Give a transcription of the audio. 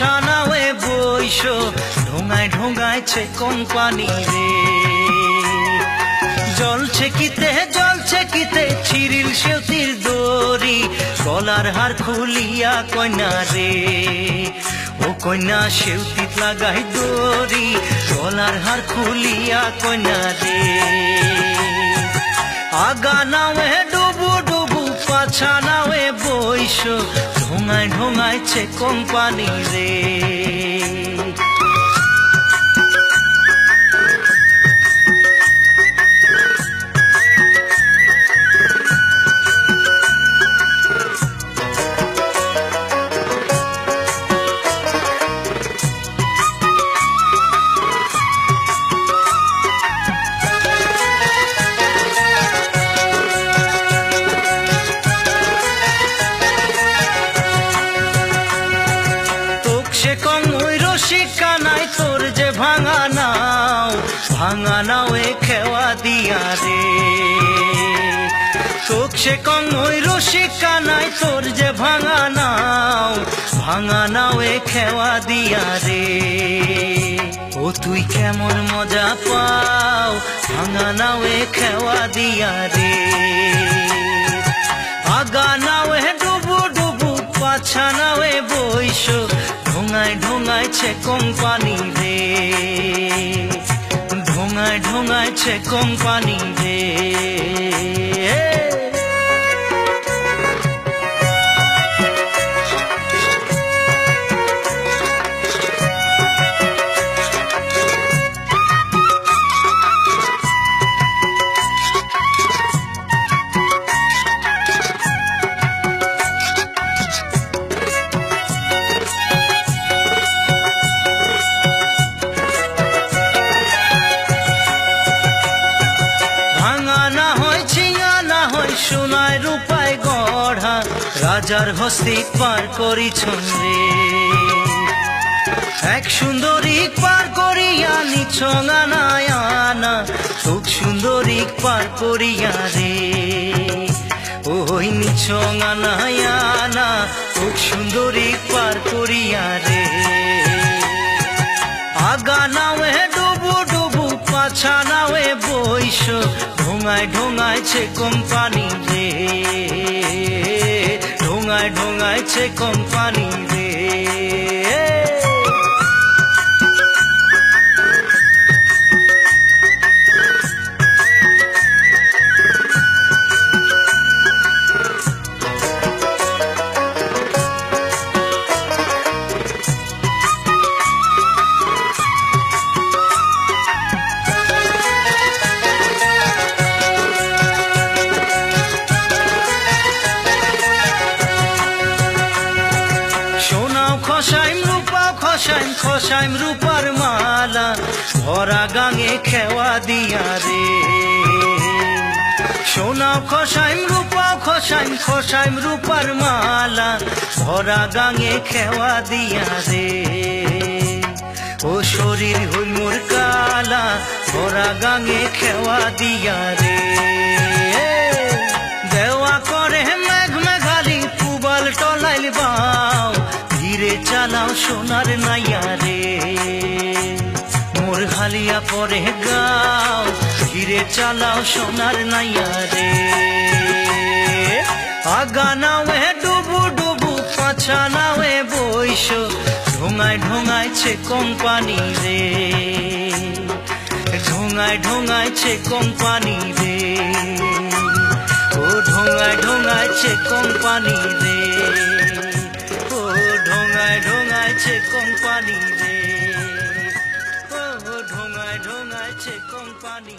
বইস, ঢোঙায় ঢোঙায়ছে company রে? জলছে কিতে জলছে কিতে ছিরিল সেতির দড়ি, গলার হার খুলিয়া কন্যা রে? ও কন্যা সেউতিত লাগাই দড়ি, গলার হার খুলিয়া কন্যা রে? আগা নাওয়ে ডুবু ডুবু, পাছা নাওয়ে বইস ঢোঙায় ঢোঙায়ছে কোম্পানি রে। সে কম ওই রসিকা নাই তোর যে ভাঙা নাও ভাঙা নাও এ খেওয়া দিয়া রে। তোক সে কম ওই রসিকা নাই তোর যে ভাঙা নাও ভাঙা নাও এ খেওয়া দিয়া রে। ও তুই কেমন মজা পাও, ভাঙা নাও এ খেওয়া দিয়া রে। আগা নাওয়ে ডুবু ডুবু, পাছা নাওয়ে বইস ঢোঙায় ঢোঙাইছে কোম্পানি রে। ঢোঙায় ঢোঙাইছে কোম্পানি রে। সোনায় রূপায় গড়া, রাজার হস্তি পার করিছন রে। এক সুন্দরী পার করিয়া নিছঙা নায়ানা খুব সুন্দরী পার করিয়া রে। ওই নিছঙা নায়ানা খুব সুন্দরী পার করিয়া রে। আগা নাওয়ে ডুবু ডুবু, পাছা নাওয়ে বইস ঢোঙায় ঢোঙায়ছে কোম্পানি রে ঢোঙায় ঢোঙায়ছে কোম্পানি রে খসাইম খসাইম রূপার মালা, ভরা গাঙে খেওয়া দিয়া রে। সোনাও খসাইম, রূপাও খসাইম খসাইম রূপার মালা, ভরা গাঙে খেওয়া দিয়া রে। ও শরীর হইল মোর কালা, ভরা গাঙে খেওয়া দিয়া রে। সোনার নাইয়া রে। মোর হালিয়া পরে গাও ধীরে চালাও সোনার নাইয়া রে। আগা নাওয়ে ডুবু ডুবু, পাছা নাওয়ে বইস ঢোঙায় ঢোঙায়ছে কোম্পানি রে। ঢোঙায় ঢোঙায়ছে কোম্পানি রে। ও ঢোঙায় ঢোঙায়ছে কোম্পানি রে। ঢোঙায়ছে কোম্পানি রে ও ঢোঙায় ঢোঙায় আছে কোম্পানি